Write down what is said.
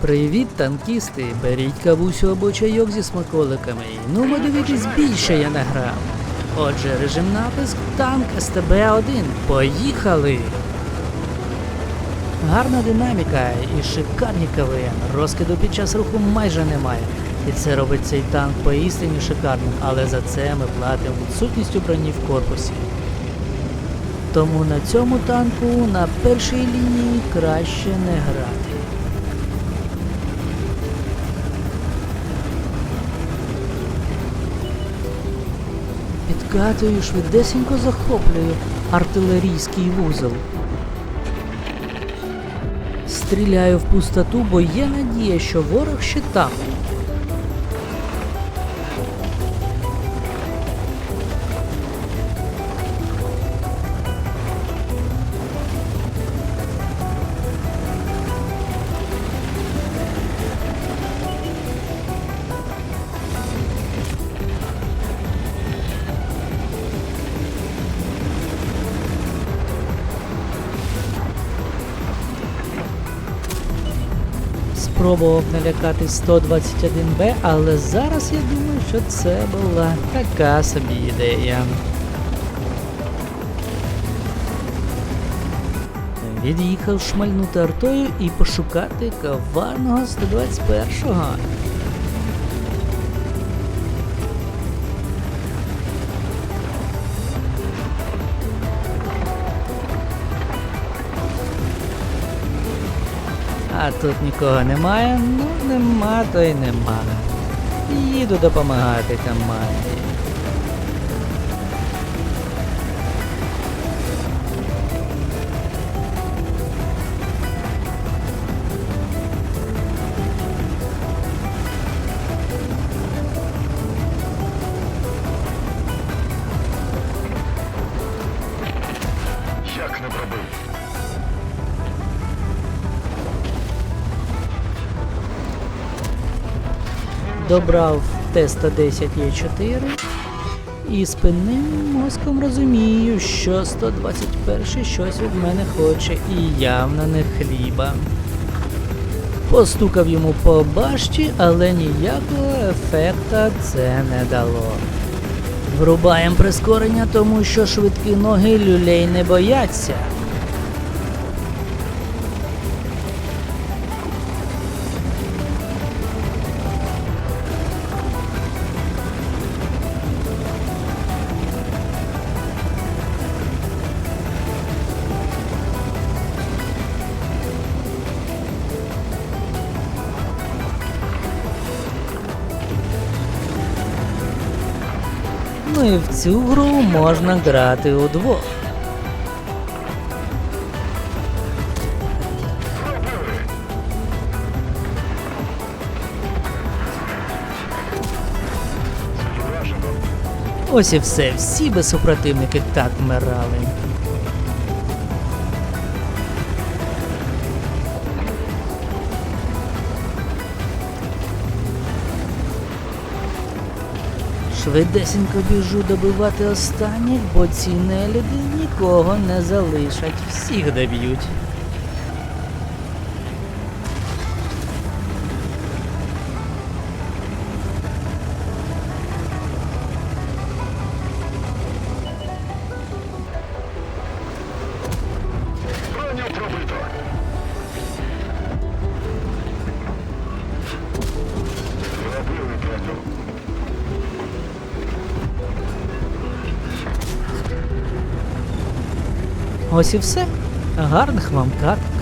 Привіт, танкісти! Беріть кавусю або чайок зі смаколиками. Ну, ми дивитись більше я не грав. Отже, режим натиск танк СТБ-1. Поїхали! Гарна динаміка і шикарні КВН. Розкиду під час руху майже немає. І це робить цей танк поістині шикарним, але за це ми платимо відсутністю броні в корпусі. Тому на цьому танку на першій лінії краще не грати. Підкатую, швидесенько захоплюю артилерійський вузол. Стріляю в пустоту, бо є надія, що ворог ще там. Спробував налякати 121Б, але зараз я думаю, що це була така собі ідея. Від'їхав шмальнути артою і пошукати каварного 121-го. А тут нікого немає, ну нема, то й нема. Їду допомагати команді. Як не пробив? Добрав Т-110 Е4 і спинним мозком розумію, що 121 щось від мене хоче і явно не хліба. Постукав йому по башті, але ніякого ефекта це не дало. Врубаємо прискорення, тому що швидкі ноги люлей не бояться. Ну і в цю гру можна грати удвох. Ось і все, всі би супротивники так вмирали. Швидесенько біжу добивати останніх, бо ці нелюди нікого не залишать, всіх доб'ють. Ось і все. Гарних вам каток.